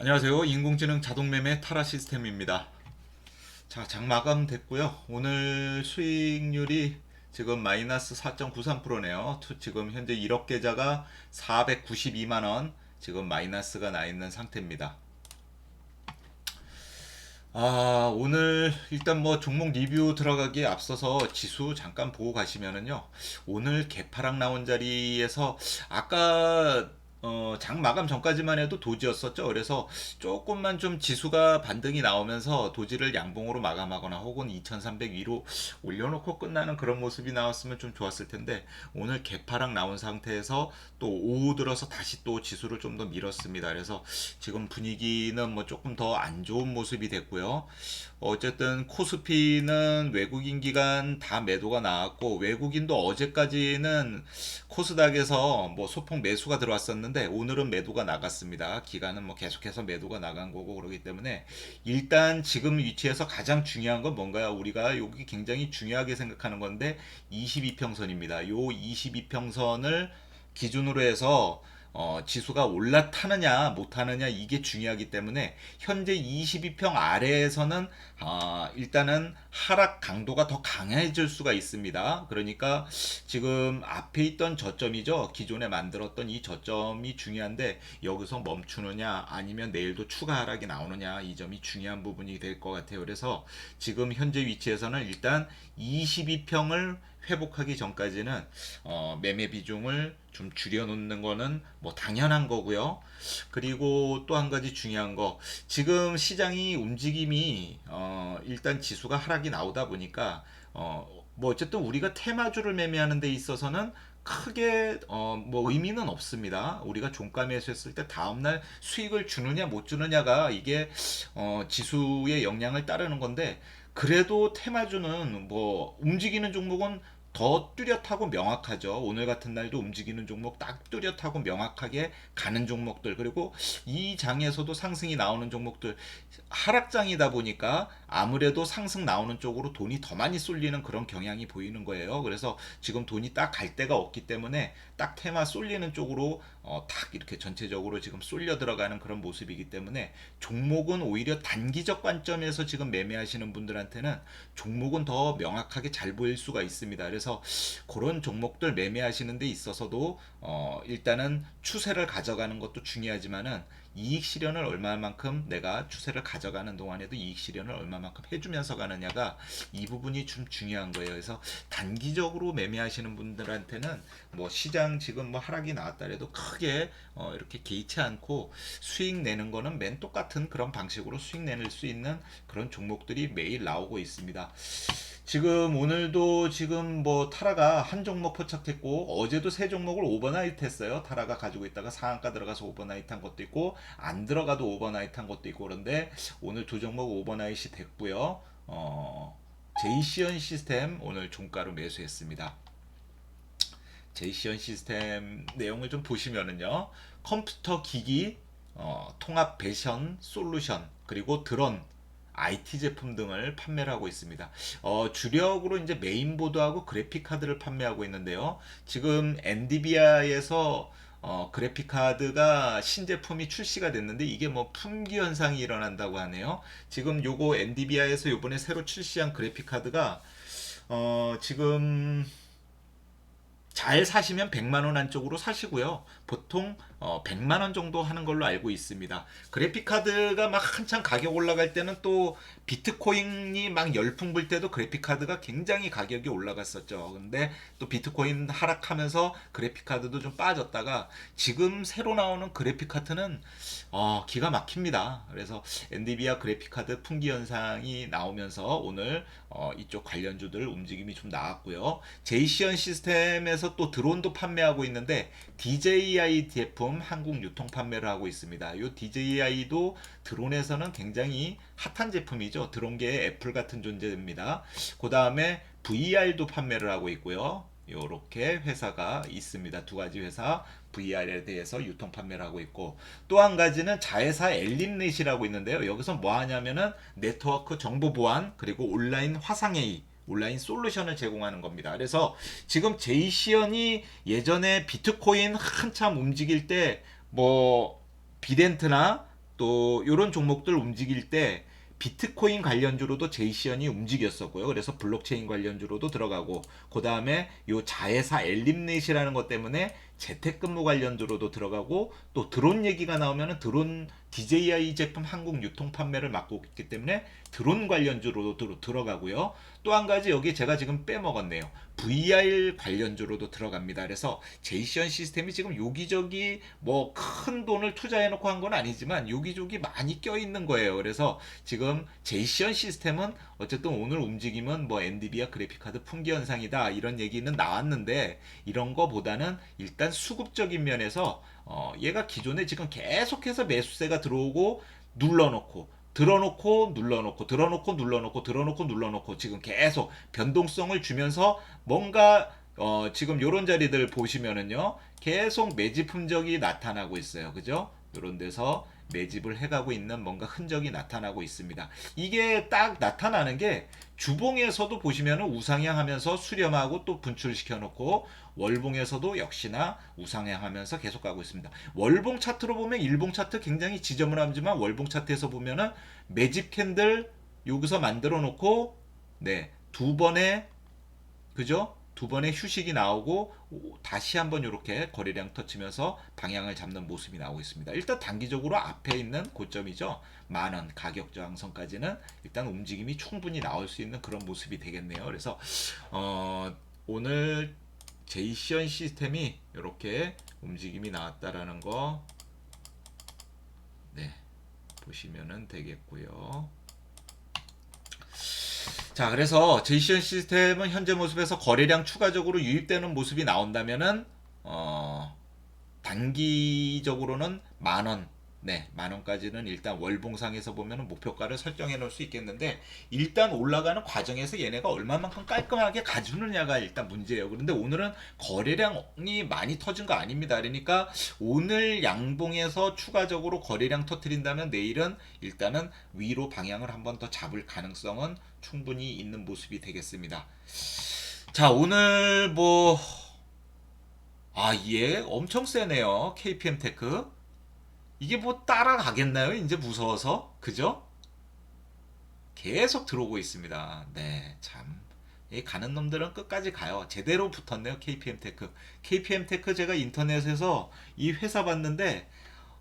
안녕하세요. 인공지능 자동매매 타라 시스템입니다. 자, 장 마감 됐고요. 오늘 수익률이 지금 마이너스 4.93%네요. 지금 현재 1억 계좌가 492만 원 지금 마이너스가 나 있는 상태입니다. 아, 오늘 일단 뭐 종목 리뷰 들어가기에 앞서서 지수 잠깐 보고 가시면은요. 오늘 개파락 나온 자리에서 아까 어, 장 마감 전까지만 해도 도지였었죠. 그래서 조금만 좀 지수가 반등이 나오면서 도지를 양봉으로 마감하거나 혹은 2300 위로 올려놓고 끝나는 그런 모습이 나왔으면 좀 좋았을 텐데 오늘 개파락 나온 상태에서 또 오후 들어서 다시 또 지수를 좀 더 밀었습니다. 그래서 지금 분위기는 뭐 조금 더 안 좋은 모습이 됐고요. 어쨌든 코스피는 외국인 기관 다 매도가 나왔고 외국인도 어제까지는 코스닥에서 뭐 소폭 매수가 들어왔었는데 오늘은 매도가 나갔습니다. 기간은 뭐 계속해서 매도가 나간 거고 그러기 때문에 일단 지금 위치에서 가장 중요한 건 뭔가요? 우리가 여기 굉장히 중요하게 생각하는 건데 22평선입니다. 요 22평선을 기준으로 해서 어, 지수가 올라타느냐 못하느냐 이게 중요하기 때문에 현재 22평 아래에서는 아, 일단은 하락 강도가 더 강해질 수가 있습니다. 그러니까 지금 앞에 있던 저점이죠. 기존에 만들었던 이 저점이 중요한데 여기서 멈추느냐 아니면 내일도 추가 하락이 나오느냐 이 점이 중요한 부분이 될 것 같아요. 그래서 지금 현재 위치에서는 일단 22평을 회복하기 전까지는 어, 매매 비중을 좀 줄여놓는 거는 뭐 당연한 거고요. 그리고 또 한 가지 중요한 거 지금 시장이 움직임이 어, 일단 지수가 하락이 나오다 보니까 어, 뭐 어쨌든 우리가 테마주를 매매하는 데 있어서는 크게 어 뭐 의미는 없습니다. 우리가 종가 매수했을 때 다음날 수익을 주느냐 못 주느냐가 이게 어 지수의 영향을 따르는 건데 그래도 테마주는 뭐 움직이는 종목은 더 뚜렷하고 명확하죠. 오늘 같은 날도 움직이는 종목 딱 뚜렷하고 명확하게 가는 종목들 그리고 이 장에서도 상승이 나오는 종목들 하락장이다 보니까 아무래도 상승 나오는 쪽으로 돈이 더 많이 쏠리는 그런 경향이 보이는 거예요. 그래서 지금 돈이 딱 갈 데가 없기 때문에 딱 테마 쏠리는 쪽으로 어, 딱 이렇게 전체적으로 지금 쏠려 들어가는 그런 모습이기 때문에 종목은 오히려 단기적 관점에서 지금 매매하시는 분들한테는 종목은 더 명확하게 잘 보일 수가 있습니다. 그래서 그런 종목들 매매하시는 데 있어서도 어, 일단은 추세를 가져가는 것도 중요하지만은 이익 실현을 얼마만큼 내가 추세를 가져가는 동안에도 이익 실현을 얼마만큼 해주면서 가느냐가 이 부분이 좀 중요한 거예요. 그래서 단기적으로 매매하시는 분들한테는 뭐 시장 지금 뭐 하락이 나왔다 해도 크게 어 이렇게 개의치 않고 수익 내는 거는 맨 똑같은 그런 방식으로 수익 내는 수 있는 그런 종목들이 매일 나오고 있습니다. 지금 오늘도 지금 뭐 타라가 한 종목 포착했고 어제도 세 종목을 오버나이트 했어요. 타라가 가지고 있다가 상한가 들어가서 오버나이트 한 것도 있고 안 들어가도 오버나이트 한 것도 있고 그런데 오늘 두 종목 오버나이트 됐고요. 어, 제이시언 시스템 오늘 종가로 매수했습니다. 제이시언 시스템 내용을 좀 보시면은요. 컴퓨터 기기 어, 통합 배션 솔루션 그리고 드론 IT 제품 등을 판매를 하고 있습니다. 어, 주력으로 이제 메인보드하고 그래픽 카드를 판매하고 있는데요. 지금 엔디비아에서 어, 그래픽 카드가 신제품이 출시가 됐는데 이게 뭐 품귀 현상이 일어난다고 하네요. 지금 요거 엔디비아에서 요번에 새로 출시한 그래픽 카드가 어, 지금 잘 사시면 100만 원 안쪽으로 사시고요. 보통 어, 100만 원 정도 하는 걸로 알고 있습니다. 그래픽 카드가 막 한창 가격 올라갈 때는 또 비트코인이 막 열풍 불 때도 그래픽 카드가 굉장히 가격이 올라갔었죠. 근데 또 비트코인 하락하면서 그래픽 카드도 좀 빠졌다가 지금 새로 나오는 그래픽 카드는 어, 기가 막힙니다. 그래서 엔디비아 그래픽 카드 풍기 현상이 나오면서 오늘 어, 이쪽 관련주들 움직임이 좀 나왔고요. 제이시언 시스템에서 또 드론도 판매하고 있는데 DJI 제품 한국 유통 판매를 하고 있습니다. 이 DJI도 드론에서는 굉장히 핫한 제품이죠. 드론계의 애플 같은 존재입니다. 그 다음에 VR도 판매를 하고 있고요. 이렇게 회사가 있습니다. 두 가지 회사 VR에 대해서 유통 판매를 하고 있고 또 한 가지는 자회사 엘림넷이라고 있는데요. 여기서 뭐 하냐면은 네트워크 정보 보안 그리고 온라인 화상 회의 온라인 솔루션을 제공하는 겁니다. 그래서 지금 제이시언이 예전에 비트코인 한참 움직일 때 뭐 비덴트나 또 이런 종목들 움직일 때 비트코인 관련주로도 제이시언이 움직였었고요. 그래서 블록체인 관련주로도 들어가고 그 다음에 요 자회사 엘림넷이라는 것 때문에 재택근무 관련주로도 들어가고 또 드론 얘기가 나오면은 드론 DJI 제품 한국 유통 판매를 맡고 있기 때문에 드론 관련주로도 들- 들어가고요. 또 한 가지 여기 제가 지금 빼먹었네요. VR 관련주로도 들어갑니다. 그래서 제이시언 시스템이 지금 여기저기 뭐 큰 돈을 투자해놓고 한 건 아니지만 여기저기 많이 껴있는 거예요. 그래서 지금 제이시언 시스템은 어쨌든 오늘 움직임은 뭐 엔비디아 그래픽카드 풍기 현상이다 이런 얘기는 나왔는데 이런 거보다는 일단 수급적인 면에서 어 얘가 기존에 지금 계속해서 매수세가 들어오고 눌러놓고 들어놓고 눌러놓고 들어놓고 눌러놓고 들어놓고 눌러놓고 지금 계속 변동성을 주면서 뭔가 어 지금 요런 자리들 보시면은요 계속 매집 흔적이 나타나고 있어요. 그죠 요런 데서 매집을 해가고 있는 뭔가 흔적이 나타나고 있습니다 이게 딱 나타나는 게 주봉에서도 보시면은 우상향 하면서 수렴하고 또 분출시켜 놓고 월봉에서도 역시나 우상향 하면서 계속 가고 있습니다. 월봉 차트로 보면 일봉 차트 굉장히 지저분하지만 월봉 차트에서 보면은 매집 캔들 여기서 만들어 놓고 네, 두 번의 그죠? 두 번의 휴식이 나오고 오, 다시 한번 이렇게 거래량 터치면서 방향을 잡는 모습이 나오고 있습니다. 일단 단기적으로 앞에 있는 고점이죠. 만원 가격 저항선까지는 일단 움직임이 충분히 나올 수 있는 그런 모습이 되겠네요. 그래서 어, 오늘 제이시언 시스템이 이렇게 움직임이 나왔다라는 거 네, 보시면은 되겠고요. 자, 그래서 제이시언 시스템은 현재 모습에서 거래량 추가적으로 유입되는 모습이 나온다면은 어, 단기적으로는 만 원, 네, 만 원까지는 일단 월봉상에서 보면은 목표가를 설정해 놓을 수 있겠는데 일단 올라가는 과정에서 얘네가 얼마만큼 깔끔하게 가주느냐가 일단 문제예요. 그런데 오늘은 거래량이 많이 터진 거 아닙니다. 그러니까 오늘 양봉에서 추가적으로 거래량 터트린다면 내일은 일단은 위로 방향을 한번 더 잡을 가능성은 충분히 있는 모습이 되겠습니다. 자, 오늘 뭐 아, 예, 엄청 세네요. KPM 테크. 이게 뭐 따라가겠나요? 이제 무서워서. 그죠? 계속 들어오고 있습니다. 네, 참. 이 가는 놈들은 끝까지 가요. 제대로 붙었네요. KPM 테크. KPM 테크 제가 인터넷에서 이 회사 봤는데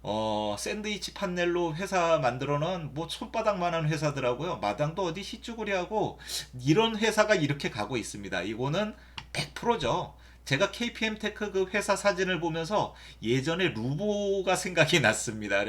어, 샌드위치 판넬로 회사 만들어 놓은 뭐 손바닥만한 회사더라고요. 마당도 어디 희쭈구리하고 이런 회사가 이렇게 가고 있습니다. 이거는 100%죠. 제가 KPM 테크 그 회사 사진을 보면서 예전에 루보가 생각이 났습니다.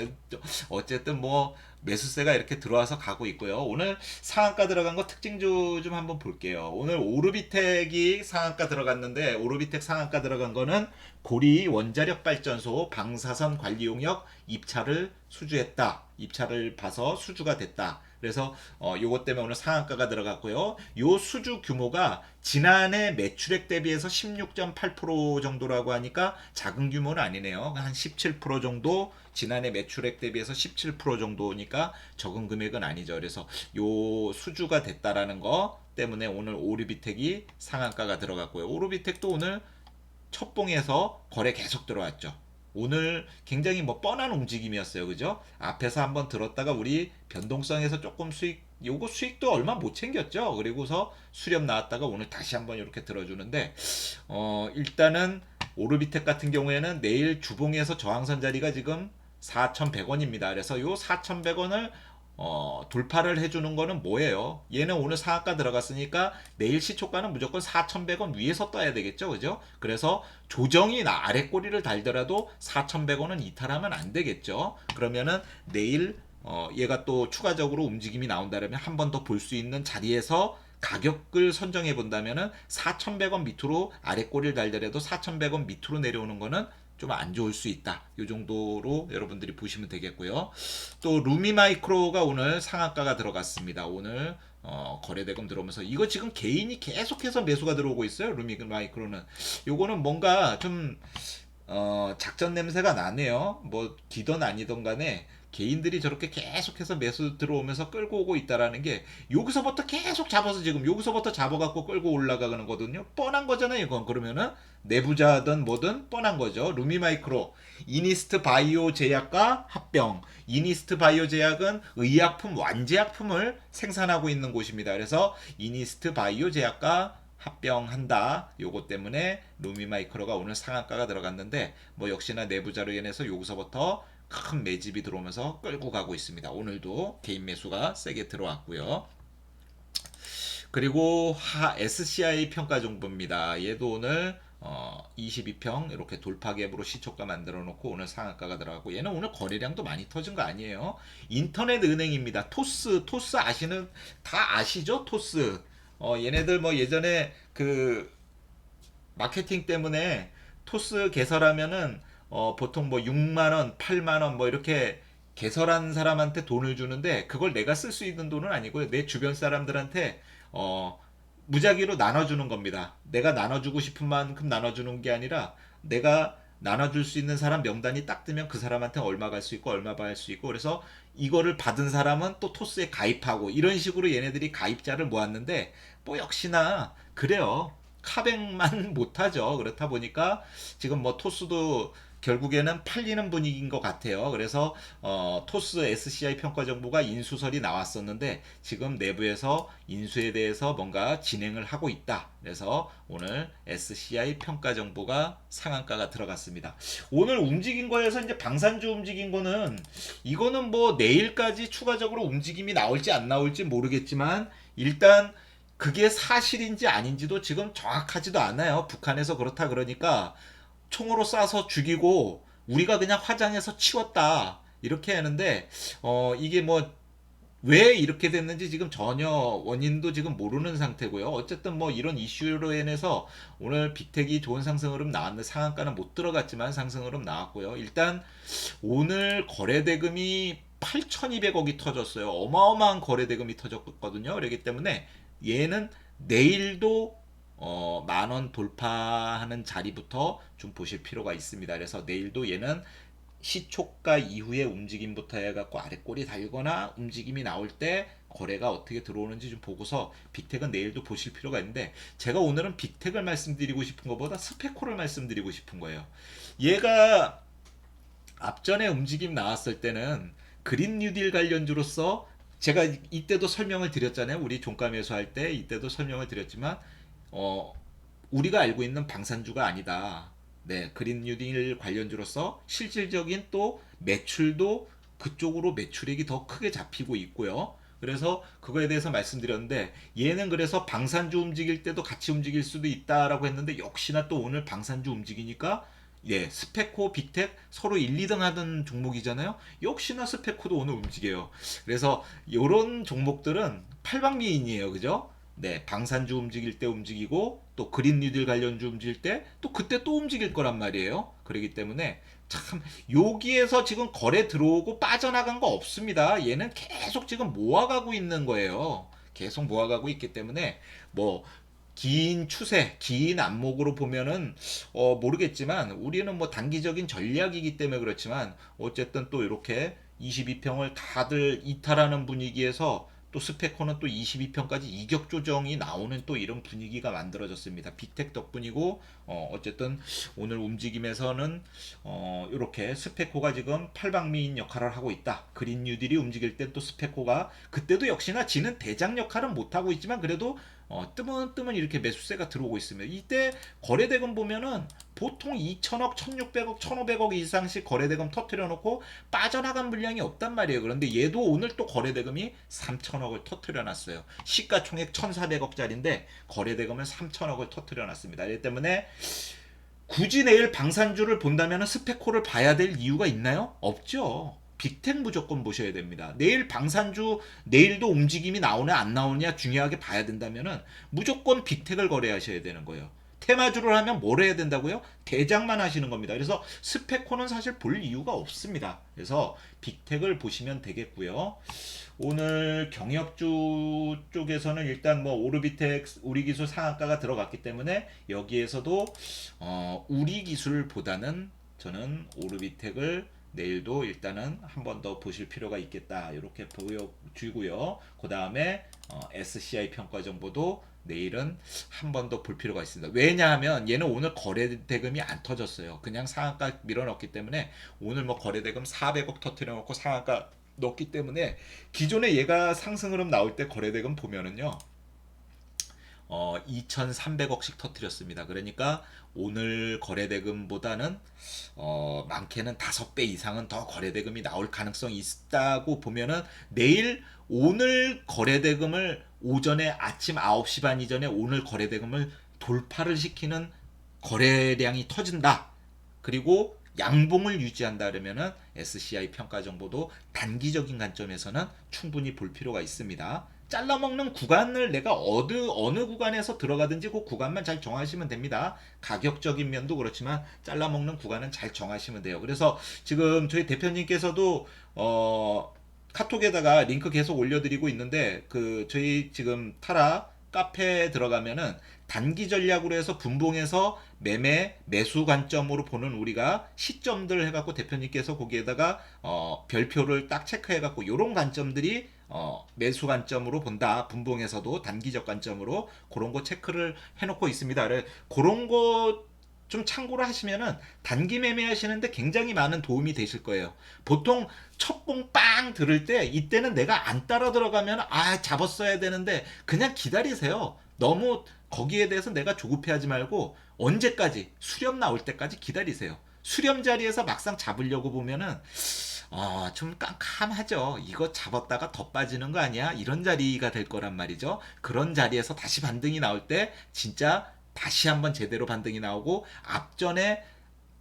어쨌든 뭐 매수세가 이렇게 들어와서 가고 있고요. 오늘 상한가 들어간 거 특징주 좀 한번 볼게요. 오늘 오르비텍이 상한가 들어갔는데 오르비텍 상한가 들어간 거는 고리 원자력 발전소 방사선 관리 용역 입찰을 수주했다. 입찰을 봐서 수주가 됐다. 그래서 어 요것 때문에 오늘 상한가가 들어갔고요. 요 수주 규모가 지난해 매출액 대비해서 16.8% 정도라고 하니까 작은 규모는 아니네요. 한 17% 정도 지난해 매출액 대비해서 17% 정도니까 적은 금액은 아니죠. 그래서 요 수주가 됐다라는 거 때문에 오늘 오르비텍이 상한가가 들어갔고요. 오르비텍도 오늘 첫 봉에서 거래 계속 들어왔죠. 오늘 굉장히 뭐 뻔한 움직임이었어요. 그죠? 앞에서 한번 들었다가 우리 변동성에서 조금 수익 요거 수익도 얼마 못 챙겼죠. 그리고서 수렴 나왔다가 오늘 다시 한번 이렇게 들어주는데 어 일단은 오르비텍 같은 경우에는 내일 주봉에서 저항선 자리가 지금 4,100원입니다. 그래서 요 4,100원을 어, 돌파를 해주는 거는 뭐예요? 얘는 오늘 상한가 들어갔으니까 내일 시초가는 무조건 4,100원 위에서 떠야 되겠죠, 그죠? 그래서 조정이 나 아래 꼬리를 달더라도 4,100원은 이탈하면 안 되겠죠. 그러면은 내일 어, 얘가 또 추가적으로 움직임이 나온다면 한 번 더 볼 수 있는 자리에서 가격을 선정해 본다면은 4,100원 밑으로 아래 꼬리를 달더라도 4,100원 밑으로 내려오는 거는 좀 안 좋을 수 있다. 이 정도로 여러분들이 보시면 되겠고요. 또 루미 마이크로가 오늘 상한가가 들어갔습니다. 오늘 어, 거래대금 들어오면서 이거 지금 개인이 계속해서 매수가 들어오고 있어요. 루미 마이크로는 요거는 뭔가 좀 어, 작전 냄새가 나네요. 뭐 기던 아니던 간에 개인들이 저렇게 계속해서 매수 들어오면서 끌고 오고 있다라는 게 여기서부터 계속 잡아서 지금 여기서부터 잡아갖고 끌고 올라가는 거거든요. 뻔한 거잖아요. 이건 그러면은 내부자든 뭐든 뻔한 거죠. 루미마이크로 이니스트 바이오 제약과 합병. 이니스트 바이오 제약은 의약품 완제약품을 생산하고 있는 곳입니다. 그래서 이니스트 바이오 제약과 합병한다. 요거 때문에 루미마이크로가 오늘 상한가가 들어갔는데 뭐 역시나 내부자로 인해서 여기서부터 큰 매집이 들어오면서 끌고 가고 있습니다. 오늘도 개인 매수가 세게 들어왔고요. 그리고 하 SCI 평가 정보입니다. 얘도 오늘 어 22평 이렇게 돌파갭으로 시초가 만들어 놓고 오늘 상한가가 들어가고 얘는 오늘 거래량도 많이 터진 거 아니에요. 인터넷 은행입니다. 토스 토스 아시는 다 아시죠? 토스. 어 얘네들 뭐 예전에 그 마케팅 때문에 토스 개설하면은 어 보통 뭐 6만 원, 8만 원 뭐 이렇게 개설한 사람한테 돈을 주는데 그걸 내가 쓸 수 있는 돈은 아니고요. 내 주변 사람들한테 어 무작위로 나눠주는 겁니다. 내가 나눠주고 싶은 만큼 나눠주는 게 아니라 내가 나눠줄 수 있는 사람 명단이 딱 뜨면 그 사람한테 얼마 갈 수 있고 얼마 받을 수 있고 그래서 이거를 받은 사람은 또 토스에 가입하고 이런 식으로 얘네들이 가입자를 모았는데 뭐 역시나 그래요. 카뱅만 못하죠. 그렇다 보니까 지금 뭐 토스도 결국에는 팔리는 분위기인 것 같아요. 그래서 어, 토스 SCI 평가 정보가 인수설이 나왔었는데 지금 내부에서 인수에 대해서 뭔가 진행을 하고 있다. 그래서 오늘 SCI 평가 정보가 상한가가 들어갔습니다. 오늘 움직인 거에서 이제 방산주 움직인 거는 이거는 뭐 내일까지 추가적으로 움직임이 나올지 안 나올지 모르겠지만 일단 그게 사실인지 아닌지도 지금 정확하지도 않아요. 북한에서 그렇다 그러니까 총으로 쏴서 죽이고 우리가 그냥 화장해서 치웠다 이렇게 하는데 어 이게 뭐 왜 이렇게 됐는지 지금 전혀 원인도 지금 모르는 상태고요. 어쨌든 뭐 이런 이슈로 인해서 오늘 빅텍이 좋은 상승 흐름 나왔는데 상한가는 못 들어갔지만 상승 흐름 나왔고요. 일단 오늘 거래 대금이 8,200억이 터졌어요. 어마어마한 거래 대금이 터졌거든요. 그렇기 때문에 얘는 내일도 어, 만 원 돌파하는 자리부터 좀 보실 필요가 있습니다. 그래서 내일도 얘는 시초가 이후의 움직임부터 해갖고 아래 꼬리 달거나 움직임이 나올 때 거래가 어떻게 들어오는지 좀 보고서 빅텍은 내일도 보실 필요가 있는데 제가 오늘은 빅텍을 말씀드리고 싶은 것보다 스페코를 말씀드리고 싶은 거예요. 얘가 앞전에 움직임 나왔을 때는 그린 뉴딜 관련주로서 제가 이때도 설명을 드렸잖아요. 우리 종가 매수 할 때 이때도 설명을 드렸지만 어, 우리가 알고 있는 방산주가 아니다. 네, 그린 뉴딜 관련주로서 실질적인 또 매출도 그쪽으로 매출액이 더 크게 잡히고 있고요. 그래서 그거에 대해서 말씀드렸는데 얘는 그래서 방산주 움직일 때도 같이 움직일 수도 있다라고 했는데 역시나 또 오늘 방산주 움직이니까 예, 스페코, 빅텍 서로 1, 2등 하던 종목이잖아요. 역시나 스페코도 오늘 움직여요. 그래서 이런 종목들은 팔방미인이에요. 그죠? 네, 방산주 움직일 때 움직이고 또 그린 뉴딜 관련주 움직일 때 또 그때 또 움직일 거란 말이에요. 그렇기 때문에 참 여기에서 지금 거래 들어오고 빠져나간 거 없습니다. 얘는 계속 지금 모아가고 있는 거예요. 계속 모아가고 있기 때문에 뭐 긴 추세, 긴 안목으로 보면은 어 모르겠지만 우리는 뭐 단기적인 전략이기 때문에 그렇지만 어쨌든 또 이렇게 22평을 다들 이탈하는 분위기에서 또 스페코는 또 22평까지 이격 조정이 나오는 또 이런 분위기가 만들어졌습니다. 빅텍 덕분이고 어 어쨌든 오늘 움직임에서는 어 이렇게 스페코가 지금 팔방미인 역할을 하고 있다. 그린 뉴딜이 움직일 땐 또 스페코가 그때도 역시나 지는 대장 역할은 못 하고 있지만 그래도 어, 뜨문뜨문 이렇게 매수세가 들어오고 있습니다. 이때 거래대금 보면은 보통 2천억, 1,600억, 1,500억 이상씩 거래대금 터트려 놓고 빠져나간 물량이 없단 말이에요. 그런데 얘도 오늘 또 거래대금이 3천억을 터트려 놨어요. 시가총액 1,400억짜리인데 거래대금을 3천억을 터트려 놨습니다. 이 때문에 굳이 내일 방산주를 본다면 스페코를 봐야 될 이유가 있나요? 없죠. 빅텍 무조건 보셔야 됩니다. 내일 방산주 내일도 움직임이 나오냐 안 나오냐 중요하게 봐야 된다면은 무조건 빅텍을 거래하셔야 되는 거예요. 테마주를 하면 뭘 해야 된다고요? 대장만 하시는 겁니다. 그래서 스페코는 사실 볼 이유가 없습니다. 그래서 빅텍을 보시면 되겠고요. 오늘 경역주 쪽에서는 일단 뭐 오르비텍 우리 기술 상한가가 들어갔기 때문에 여기에서도 어, 우리 기술보다는 저는 오르비텍을 내일도 일단은 한 번 더 보실 필요가 있겠다 이렇게 보여주고요. 그 다음에 SCI 평가 정보도 내일은 한 번 더 볼 필요가 있습니다. 왜냐하면 얘는 오늘 거래 대금이 안 터졌어요. 그냥 상한가 밀어넣기 때문에 오늘 뭐 거래 대금 400억 터트려 놓고 상한가 넣기 때문에 기존에 얘가 상승 흐름 나올 때 거래 대금 보면은요. 어, 2,300억씩 터트렸습니다. 그러니까 오늘 거래대금보다는 어, 많게는 5배 이상은 더 거래대금이 나올 가능성이 있다고 보면은 내일 오늘 거래대금을 오전에 아침 9시 반 이전에 오늘 거래대금을 돌파를 시키는 거래량이 터진다. 그리고 양봉을 유지한다 그러면은 SCI 평가 정보도 단기적인 관점에서는 충분히 볼 필요가 있습니다. 잘라먹는 구간을 내가 어느 어느 구간에서 들어가든지 그 구간만 잘 정하시면 됩니다. 가격적인 면도 그렇지만 잘라먹는 구간은 잘 정하시면 돼요. 그래서 지금 저희 대표님께서도 어 카톡에다가 링크 계속 올려드리고 있는데 그 저희 지금 타라 카페에 들어가면은 단기 전략으로 해서 분봉해서 매매 매수 관점으로 보는 우리가 시점들 해갖고 대표님께서 거기에다가 어 별표를 딱 체크해갖고 요런 관점들이 어 매수 관점으로 본다 분봉에서도 단기적 관점으로 그런 거 체크를 해놓고 있습니다. 그런 거 좀 참고를 하시면은 단기 매매하시는데 굉장히 많은 도움이 되실 거예요. 보통 첫봉 빵 들을 때 이때는 내가 안 따라 들어가면 아 잡았어야 되는데 그냥 기다리세요. 너무 거기에 대해서 내가 조급해하지 말고 언제까지 수렴 나올 때까지 기다리세요. 수렴 자리에서 막상 잡으려고 보면은 아, 좀 깜깜하죠. 이거 잡았다가 더 빠지는 거 아니야? 이런 자리가 될 거란 말이죠. 그런 자리에서 다시 반등이 나올 때 진짜 다시 한번 제대로 반등이 나오고 앞전에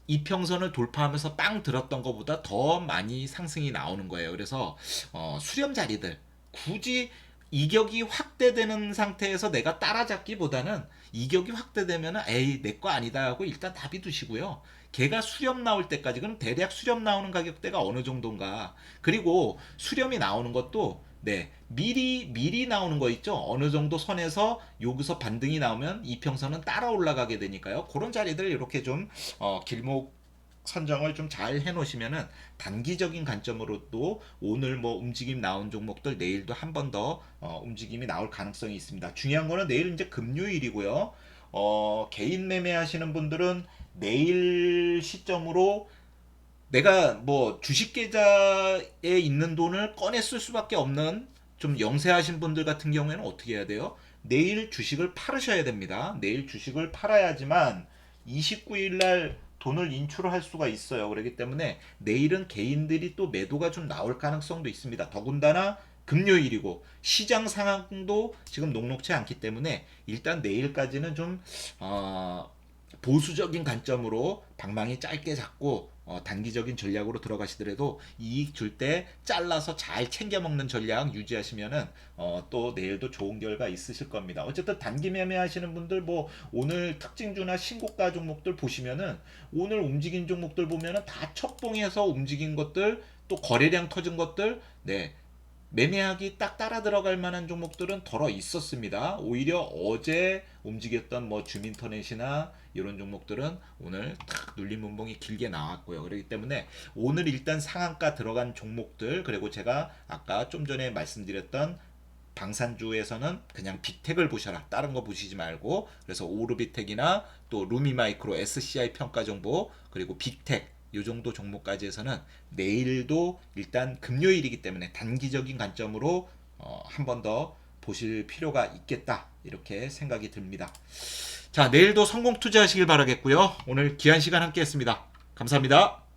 이평선을 돌파하면서 빵 들었던 것보다 더 많이 상승이 나오는 거예요. 그래서 어, 수렴 자리들 굳이 이격이 확대되는 상태에서 내가 따라잡기보다는 이격이 확대되면 에이 내 거 아니다 하고 일단 답이 두시고요. 걔가 수렴 나올 때까지 그럼 대략 수렴 나오는 가격대가 어느 정도인가 그리고 수렴이 나오는 것도 네 미리 미리 나오는 거 있죠 어느 정도 선에서 여기서 반등이 나오면 이평선은 따라 올라가게 되니까요 그런 자리들 이렇게 좀 어, 길목 선정을 좀 잘 해놓으시면은 단기적인 관점으로도 오늘 뭐 움직임 나온 종목들 내일도 한 번 더 어, 움직임이 나올 가능성이 있습니다. 중요한 거는 내일 이제 금요일이고요. 어, 개인 매매하시는 분들은 내일 시점으로 내가 뭐 주식 계좌에 있는 돈을 꺼내 쓸 수밖에 없는 좀 영세하신 분들 같은 경우에는 어떻게 해야 돼요? 내일 주식을 팔으셔야 됩니다. 내일 주식을 팔아야지만 29일 날 돈을 인출을 할 수가 있어요. 그렇기 때문에 내일은 개인들이 또 매도가 좀 나올 가능성도 있습니다. 더군다나 금요일이고 시장 상황도 지금 녹록치 않기 때문에 일단 내일까지는 좀 어, 보수적인 관점으로 방망이 짧게 잡고 어, 단기적인 전략으로 들어가시더라도 이익 줄 때 잘라서 잘 챙겨 먹는 전략 유지하시면은 어, 또 내일도 좋은 결과 있으실 겁니다. 어쨌든 단기 매매하시는 분들 뭐 오늘 특징주나 신고가 종목들 보시면은 오늘 움직인 종목들 보면은 다 첫봉에서 움직인 것들 또 거래량 터진 것들 네 매매하기 딱 따라 들어갈 만한 종목들은 덜어 있었습니다. 오히려 어제 움직였던 뭐 주민터넷이나 이런 종목들은 오늘 탁 눌림 분봉이 길게 나왔고요. 그렇기 때문에 오늘 일단 상한가 들어간 종목들 그리고 제가 아까 좀 전에 말씀드렸던 방산주에서는 그냥 빅텍을 보셔라. 다른 거 보시지 말고 그래서 오르비텍이나 또 루미마이크로 SCI 평가 정보 그리고 빅텍 요 정도 종목까지 해서는 내일도 일단 금요일이기 때문에 단기적인 관점으로 어, 한 번 더 보실 필요가 있겠다 이렇게 생각이 듭니다. 자 내일도 성공 투자하시길 바라겠고요. 오늘 귀한 시간 함께했습니다. 감사합니다.